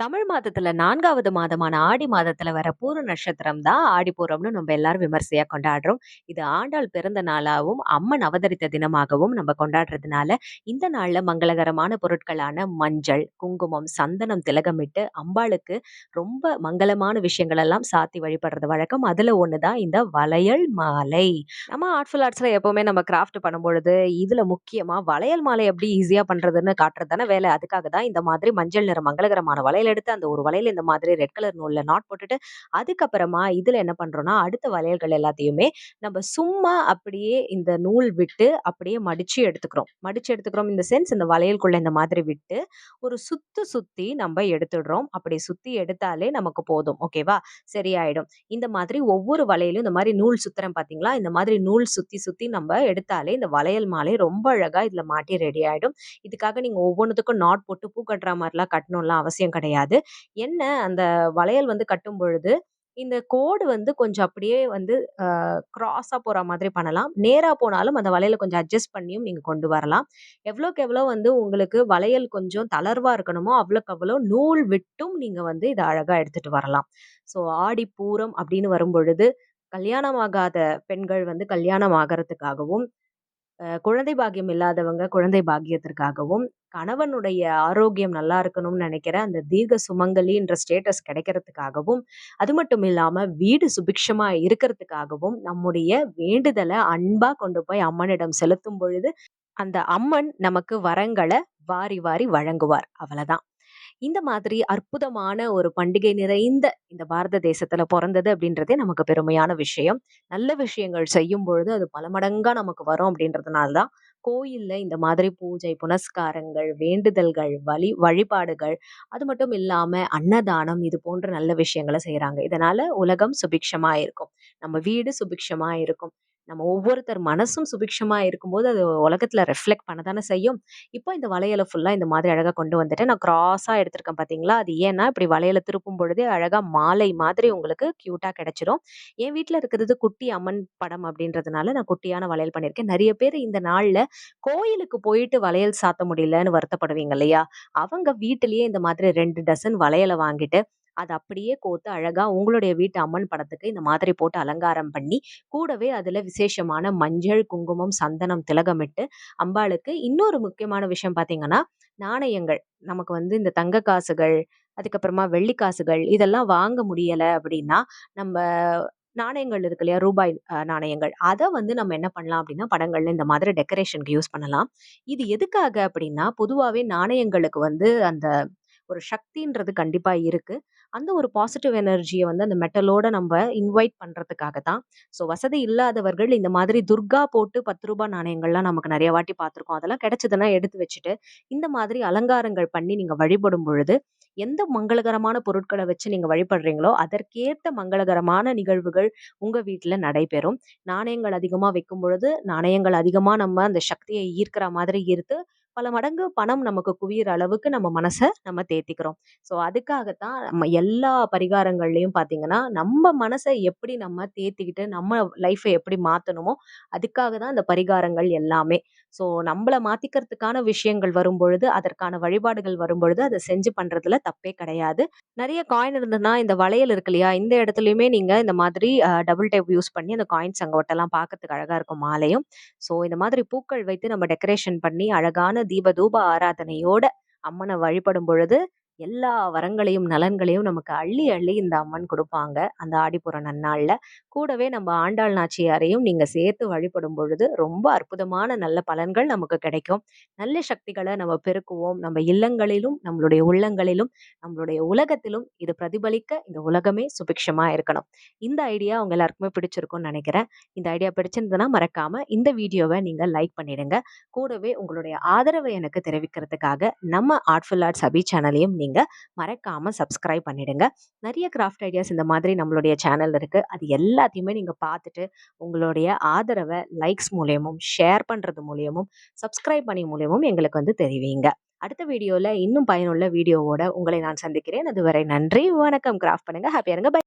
தமிழ் மாதத்துல நான்காவது மாதமான ஆடி மாதத்துல வர பூர நட்சத்திரம் தான் ஆடிப்பூரம்னு நம்ம எல்லாரும் விமர்சையா கொண்டாடுறோம். இது ஆண்டாள் பிறந்த நாளாகவும் அம்மன் அவதரித்த தினமாகவும் நம்ம கொண்டாடுறதுனால, இந்த நாள்ல மங்களகரமான பொருட்களான மஞ்சள், குங்குமம், சந்தனம் திலகமிட்டு அம்பாளுக்கு ரொம்ப மங்களமான விஷயங்கள் எல்லாம் சாத்தி வழிபடுறது வழக்கம். அதுல ஒண்ணுதான் இந்த வளையல் மாலை. நம்ம ஆர்ட்ஃபுல் ஆர்ட்ஸ்ல எப்பவுமே நம்ம கிராஃப்ட் பண்ணும்பொழுது, இதுல முக்கியமா வளையல் மாலை எப்படி ஈஸியா பண்றதுன்னு காட்டுறது தானே வேலை. அதுக்காக தான் இந்த மாதிரி மஞ்சள் நிற மங்களகரமான வளையல் எடுத்து அந்த ஒரு வளையல் இந்த மாதிரி ரெட் கலர் நூலில் நாட் போட்டுட்டு, அதுக்கப்புறமா இதுல என்ன பண்றோம்னா, அடுத்த வளையல்கள் எல்லாத்தையுமே நம்ம சும்மா அப்படியே இந்த நூல் விட்டு அப்படியே மடிச்சு எடுத்துக்கிறோம். மடிச்சு எடுத்துக்கிறோம் இந்த சென்ஸ் இந்த வளையலுக்குள்ள இந்த மாதிரி விட்டு, ஒரு சுத்து சுத்தி நம்ம எடுத்துடுறோம். அப்படி சுத்தி எடுத்தாலே நமக்கு போதும். ஓகேவா? சரியாயிடும். இந்த மாதிரி ஒவ்வொரு வளையலும் இந்த மாதிரி நூல் சுத்துறேன் பார்த்தீங்களா? இந்த மாதிரி நூல் சுத்தி சுத்தி நம்ம எடுத்தாலே இந்த வளையல் மாலை ரொம்ப அழகா இதுல மாட்டி ரெடி ஆயிடும். இதுக்காக நீங்க ஒவ்வொன்னுத்துக்கும் நாட் போட்டு பூ கட்டுற மாதிரிலாம் கட்டணும்லாம் அவசியம் கிடையாது. என்ன அந்த வளையல் வந்து கட்டும் பொழுது, இந்த கோடு வந்து கொஞ்சம் அப்படியே வந்து க்ராஸாக போகிற மாதிரி பண்ணலாம். நேராக போனாலும் அந்த வளையலை கொஞ்சம் அட்ஜஸ்ட் பண்ணியும் நீங்கள் கொண்டு வரலாம். எவ்வளோக்கு எவ்வளோ வந்து உங்களுக்கு வளையல் கொஞ்சம் தளர்வாக இருக்கணுமோ, அவ்வளோக்கு அவ்வளோ நூல் விட்டும் நீங்கள் வந்து இதை அழகாக எடுத்துகிட்டு வரலாம். ஸோ ஆடிப்பூரம் அப்படின்னு வரும்பொழுது, கல்யாணம் ஆகாத பெண்கள் வந்து கல்யாணம் ஆகிறதுக்காகவும் குழந்தை பாக்கியம் இல்லாதவங்க குழந்தை பாக்கியத்திற்காகவும், கணவனுடைய ஆரோக்கியம் நல்லா இருக்கணும்னு நினைக்கிற அந்த தீர்க்க சுமங்கலின்ற ஸ்டேட்டஸ் கிடைக்கிறதுக்காகவும், அது மட்டும் இல்லாமல் வீடு சுபிக்ஷமா இருக்கிறதுக்காகவும், நம்முடைய வேண்டுதலை அன்பா கொண்டு போய் அம்மனிடம் செலுத்தும் பொழுது, அந்த அம்மன் நமக்கு வரங்களை வாரி வாரி வழங்குவார். அவ்வளோதான் இந்த மாதிரி அற்புதமான ஒரு பண்டிகை நிறைந்த இந்த பாரத தேசத்துல பிறந்தது அப்படின்றதே நமக்கு பெருமையான விஷயம். நல்ல விஷயங்கள் செய்யும் பொழுது அது பல மடங்கா நமக்கு வரும் அப்படின்றதுனால தான், கோயில்ல இந்த மாதிரி பூஜை, புனஸ்காரங்கள், வேண்டுதல்கள், வழி வழிபாடுகள், அது மட்டும் இல்லாம அன்னதானம் இது போன்ற நல்ல விஷயங்கள செய்யறாங்க இதனால உலகம் சுபிக்ஷமா இருக்கும். நம்ம வீடு சுபிக்ஷமா இருக்கும். நம்ம ஒவ்வொருத்தர் மனசும் சுபிக்ஷமாக இருக்கும்போது, அது உலகத்தில் ரெஃப்ளெக்ட் பண்ண தானே செய்யும். இப்போ இந்த வளையலை ஃபுல்லாக இந்த மாதிரி அழகாக கொண்டு வந்துட்டு நான் க்ராஸாக எடுத்திருக்கேன் பார்த்தீங்களா? அது ஏன்னா, இப்படி வளையலை திருப்பும் பொழுதே அழகாக மாலை மாதிரி உங்களுக்கு க்யூட்டாக கிடச்சிரும் என் வீட்டில் இருக்கிறது குட்டி அம்மன் படம் அப்படின்றதுனால, நான் குட்டியான வளையல் பண்ணியிருக்கேன். நிறைய பேர் இந்த நாளில் கோயிலுக்கு போயிட்டு வளையல் சாத்த முடியலன்னு வருத்தப்படுவீங்க இல்லையா? அவங்க வீட்டிலேயே இந்த மாதிரி ரெண்டு டசன் வளையலை வாங்கிட்டு, அது அப்படியே கோர்த்து அழகாக உங்களுடைய வீட்டு அம்மன் படத்துக்கு இந்த மாதிரி போட்டு அலங்காரம் பண்ணி, கூடவே அதில் விசேஷமான மஞ்சள், குங்குமம், சந்தனம் திலகமிட்டு, அம்பாளுக்கு இன்னொரு முக்கியமான விஷயம் பார்த்தீங்கன்னா, நாணயங்கள். நமக்கு வந்து இந்த தங்க காசுகள், அதுக்கப்புறமா வெள்ளி காசுகள் இதெல்லாம் வாங்க முடியலை அப்படின்னா, நம்ம நாணயங்கள் இருக்கு இல்லையா? ரூபாய் நாணயங்கள். அதை வந்து நம்ம என்ன பண்ணலாம் அப்படின்னா, படங்கள்ல இந்த மாதிரி டெக்கரேஷனுக்கு யூஸ் பண்ணலாம். இது எதுக்காக அப்படின்னா, பொதுவாகவே நாணயங்களுக்கு வந்து அந்த ஒரு சக்தின்றது கண்டிப்பாக இருக்குது அந்த ஒரு பாசிட்டிவ் எனர்ஜியை வந்து அந்த மெட்டலோட நம்ம இன்வைட் பண்ணுறதுக்காக தான். ஸோ வசதி இல்லாதவர்கள் இந்த மாதிரி துர்கா போட்டு பத்து ரூபாய் நாணயங்கள்லாம் நமக்கு நிறைய வாட்டி பார்த்துருக்கோம். அதெல்லாம் கிடைச்சதுன்னா எடுத்து வச்சுட்டு, இந்த மாதிரி அலங்காரங்கள் பண்ணி நீங்கள் வழிபடும் பொழுது, எந்த மங்களகரமான பொருட்களை வச்சு நீங்கள் வழிபடுறீங்களோ, அதற்கேற்ற மங்களகரமான நிகழ்வுகள் உங்கள் வீட்டில் நடைபெறும். நாணயங்கள் அதிகமாக வைக்கும் பொழுது, நாணயங்கள் அதிகமாக நம்ம அந்த சக்தியை ஈர்க்கிற மாதிரி ஈர்த்து, பல மடங்கு பணம் நமக்கு குவியிற அளவுக்கு நம்ம மனசை நம்ம தேத்திக்கிறோம். ஸோ அதுக்காக தான் நம்ம எல்லா பரிகாரங்கள்லையும் பார்த்தீங்கன்னா, நம்ம மனசை எப்படி நம்ம தேத்திக்கிட்டு, நம்ம லைஃப்பை எப்படி மாற்றணுமோ அதுக்காக தான் இந்த பரிகாரங்கள் எல்லாமே. ஸோ நம்மளை மாத்திக்கிறதுக்கான விஷயங்கள் வரும்பொழுது, அதற்கான வழிபாடுகள் வரும்பொழுது, அதை செஞ்சு பண்ணுறதுல தப்பே கிடையாது. நிறைய காயின் இருந்ததுன்னா, இந்த வளையல் இருக்கு இல்லையா? இந்த இடத்துலையுமே நீங்கள் இந்த மாதிரி டபுள் டேப் யூஸ் பண்ணி அந்த காயின்ஸ் அங்கே ஒட்டலாம். பார்க்கறதுக்கு அழகாக இருக்கும் மாலையும். ஸோ இந்த மாதிரி பூக்கள் வைத்து நம்ம டெக்கரேஷன் பண்ணி, அழகான தீப தூப ஆராதனையோட அம்மனை வழிபடும் பொழுது, எல்லா வரங்களையும், நலன்களையும் நமக்கு அள்ளி அள்ளி இந்த அம்மன் கொடுப்பாங்க அந்த ஆடிப்புற நன்னாளில் கூடவே நம்ம ஆண்டாள் நாச்சியாரையும் நீங்கள் சேர்த்து வழிபடும் பொழுது, ரொம்ப அற்புதமான நல்ல பலன்கள் நமக்கு கிடைக்கும். நல்ல சக்திகளை நம்ம பெருக்குவோம். நம்ம இல்லங்களிலும், நம்மளுடைய உள்ளங்களிலும், நம்மளுடைய உலகத்திலும் இது பிரதிபலிக்க இந்த உலகமே சுபிக்ஷமாக இருக்கணும். இந்த ஐடியா அவங்க எல்லாருக்குமே பிடிச்சிருக்கும்னு நினைக்கிறேன் இந்த ஐடியா பிடிச்சிருந்ததுன்னா மறக்காம இந்த வீடியோவை நீங்கள் லைக் பண்ணிடுங்க. கூடவே உங்களுடைய ஆதரவை எனக்கு தெரிவிக்கிறதுக்காக நம்ம ஆர்ட்ஃபுல் ஆர்ட்ஸ் அபி சேனலையும் நீங்க மறக்காம சப்ஸ்கிரைப் பண்ணிடுங்க. நிறைய கிராஃப்ட் ஐடியாஸ் இந்த மாதிரி நம்மளுடைய சேனல் இருக்கு. அது எல்லாத்தையுமே நீங்க பார்த்துட்டு, உங்களுடைய ஆதரவை லைக்ஸ் மூலியமும், ஷேர் பண்றது மூலியமும், சப்ஸ்கிரைப் பண்ணி மூலியமும் எங்களுக்கு வந்து தெரிவிங்க. அடுத்த வீடியோல இன்னும் பயனுள்ள வீடியோவோட உங்களை நான் சந்திக்கிறேன். அதுவரை நன்றி, வணக்கம். கிராஃப்ட் பண்ணுங்க. ஹாப்பியா இருங்க. பை.